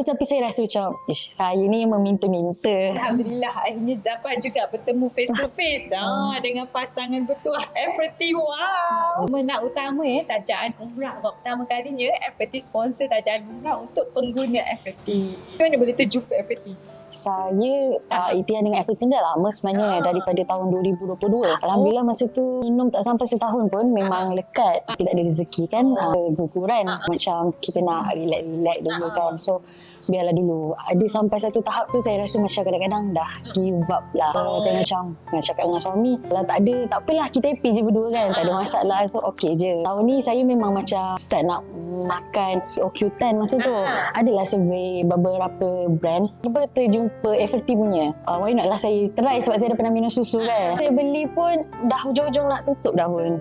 tu tapi saya rasa macam, ish, saya ni meminta-minta. Alhamdulillah akhirnya dapat juga bertemu face to face ah, dengan pasangan bertuah FRT. Wow. Menang utama eh tajaan umrah buat pertama kalinya FRT sponsor tajaan umrah untuk pengguna FRT. Mana boleh terjumpa FRT? Saya uh, itian dengan FT dah lama sebenarnya Ah. daripada tahun 2022. Alhamdulillah masa tu minum tak sampai setahun pun memang lekat. Tapi tak ada rezeki kan, uh, guguran. Macam kita nak relax-relax dulu kan. So biarlah dulu. Ada sampai satu tahap tu saya rasa macam kadang-kadang dah give up lah. Saya macam nak cakap dengan suami, kalau tak ada, tak apalah kita happy je berdua kan. Tak ada masalah. So okay je. Tahun ni saya memang macam start nak makan Okyutan masa tu. Adalah survey beberapa brand. Tiba terjumpa FRT punya. Uh, why not lah saya try sebab saya dah pernah minum susu kan. Saya beli pun dah hujung-hujung nak tutup dah pun.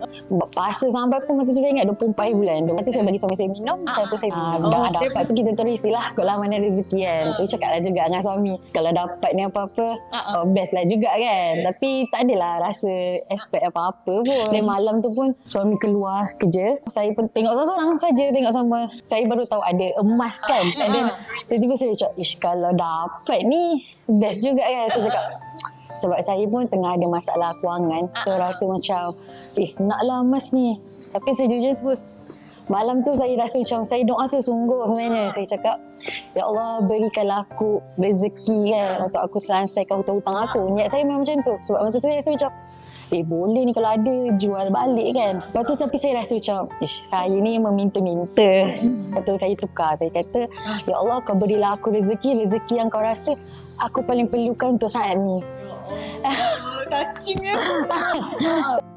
Pasal sampai pun masa tu saya ingat 24 bulan. Lepas tu saya bagi suami saya minum. Saya tu saya uh, dah Oh, dapat tu kita terus lah. Kalau mana rezeki kan. Tu cakap lah juga dengan suami. Kalau dapat ni apa-apa, uh, best lah juga kan. Tapi tak adalah rasa expect apa-apa pun. Dan malam tu pun suami keluar kerja. Saya pun tengok seorang-seorang saja tengok sama. Saya baru tahu ada emas kan. And then tiba-tiba saya cakap, ish kalau dapat ni best juga kan. Saya cakap, sebab saya pun tengah ada masalah kewangan. So rasa macam, eh naklah emas ni. Tapi sejujurnya suppose Malam tu saya rasa macam saya doa sesungguh sebenarnya. Saya cakap, Ya Allah berikanlah aku rezeki kan untuk aku selesaikan hutang-hutang aku. Niat saya memang macam tu. Sebab masa tu saya rasa macam, eh boleh ni kalau ada jual balik kan. Lepas tu tapi saya rasa macam, ish saya ni meminta-minta. Lepas tu saya tukar. Saya kata, Ya Allah kau berilah aku rezeki, rezeki yang kau rasa aku paling perlukan untuk saat ni. Oh, touching ya.